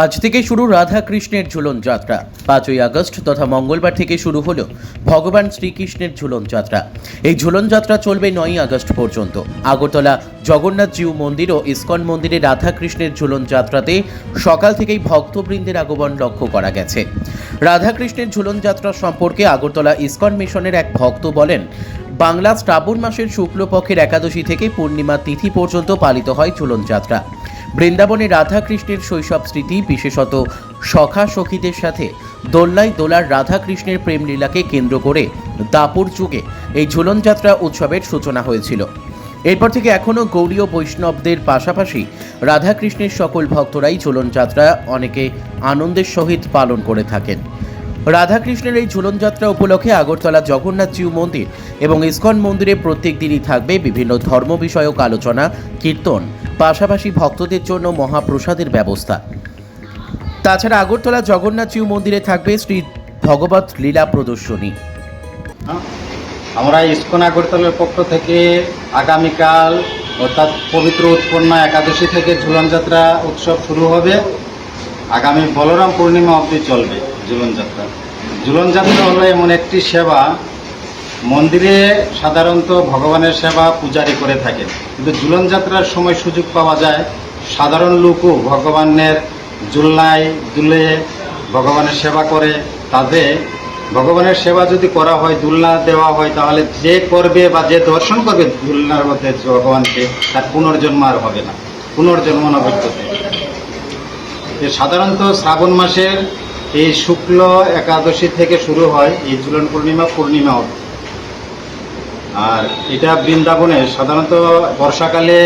আজ থেকে শুরু রাধা কৃষ্ণের ঝুলন যাত্রা। পাঁচই আগস্ট তথা মঙ্গলবার থেকে শুরু হলো ভগবান শ্রীকৃষ্ণের ঝুলন যাত্রা। এই ঝুলন যাত্রা চলবে নয়ই আগস্ট পর্যন্ত। আগরতলা জগন্নাথ জিউ মন্দির ও ইস্কন মন্দিরে রাধা কৃষ্ণের ঝুলন যাত্রাতে সকাল থেকেই ভক্তবৃন্দের আগমন লক্ষ্য করা গেছে। রাধা কৃষ্ণের ঝুলন যাত্রা সম্পর্কে আগরতলা ইস্কন মিশনের এক ভক্ত বলেন, বাংলা শ্রাবণ মাসের শুক্লপক্ষের একাদশী থেকে পূর্ণিমা তিথি পর্যন্ত পালিত হয় ঝুলন যাত্রা। বৃন্দাবনে রাধা কৃষ্ণের শৈশব স্মৃতি, বিশেষত সখা সখীদের সাথে দোল্লাই দোলার রাধা কৃষ্ণের প্রেম লীলাকে কেন্দ্র করে দাপুর যুগে এই ঝুলন যাত্রা উৎসবের সূচনা হয়েছিল। এরপর থেকে এখনও গৌরীয় বৈষ্ণবদের পাশাপাশি রাধা কৃষ্ণের সকল ভক্তরাই ঝুলন যাত্রা অনেকে আনন্দের সহিত পালন করে থাকেন। রাধাকৃষ্ণের এই ঝুলন যাত্রা উপলক্ষে আগরতলা জগন্নাথ জিউ মন্দির এবং ইসকন মন্দিরে প্রত্যেক দিনই থাকবে বিভিন্ন ধর্ম বিষয়ক আলোচনা, কীর্তন পাশাপাশি ভক্তদের জন্য মহাপ্রসাদের ব্যবস্থা। তাছাড়া আগরতলা জগন্নাথ জিউ মন্দিরে থাকবে শ্রী ভগবত লীলা প্রদর্শনী। আমরা ইস্কন আগরতলার পক্ষ থেকে আগামীকাল, অর্থাৎ পবিত্র উৎপন্ন একাদশী থেকে ঝুলন যাত্রা উৎসব শুরু হবে। আগামী বলরাম পূর্ণিমা অবধি চলবে ঝুলন যাত্রা। ঝুলন যাত্রা হলো এমন একটি সেবা মন্দিরে সাধারণত ভগবানের সেবা পূজারি করে থাকেন। কিন্তু ঝুলন যাত্রার সময় সুযোগ পাওয়া যায়, সাধারণ লোকও ভগবানের জুল্লায় দুলে ভগবানের সেবা করে। তাদের ভগবানের সেবা যদি করা হয় দুলনা দেওয়া হয়, তাহলে যে করবে বা যে দর্শন করবে দুলনার মধ্যে ভগবানকে তার পুনর্জন্ম আর হবে না, পুনর্জন্ম না ঘটতে সাধারণত শ্রাবণ মাসের এই শুক্ল একাদশী থেকে শুরু হয় এই ঝুলন পূর্ণিমা পূর্ণিমা আর এটা বৃন্দাবনে সাধারণত বর্ষাকালে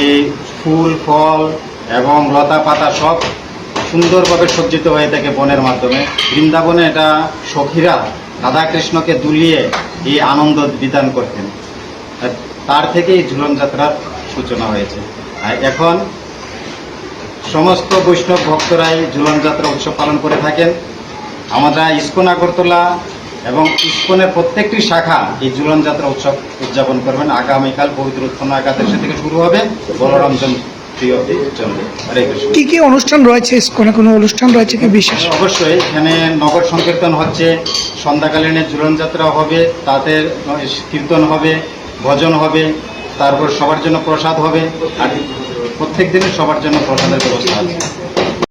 এই ফুল, ফল এবং লতা পাতা সব সুন্দরভাবে সজ্জিত হয়ে থাকে বনের মাধ্যমে। বৃন্দাবনে এটা সখীরা রাধা কৃষ্ণকে দুলিয়ে এই আনন্দ বিধান করতেন। তার থেকেই ঝুলন যাত্রার সূচনা হয়েছে। আর এখন সমস্ত বৈষ্ণব ভক্তরাই ঝুলন যাত্রা উৎসব পালন করে থাকেন। আমরা ইস্কন আগরতলা এবং ইস্কনের প্রত্যেকটি শাখা এই ঝুলন যাত্রা উৎসব উদযাপন করবেন। আগামীকাল পবিত্র উৎপন্ন একাদশী থেকে শুরু হবে। বলরাম প্রিয় চলবে হরে কৃষ্ণ। কি কি অনুষ্ঠান রয়েছে? কোনো কোনো অনুষ্ঠান রয়েছে কি বিশেষ? অবশ্যই। এখানে নগর সংকীর্তন হচ্ছে সন্ধ্যাকালীন ঝুলন যাত্রা হবে তাতে কীর্তন হবে ভজন হবে তারপর সবার জন্য প্রসাদ হবে আর প্রত্যেক দিনই সবার জন্য প্রসাদের ব্যবস্থা আছে।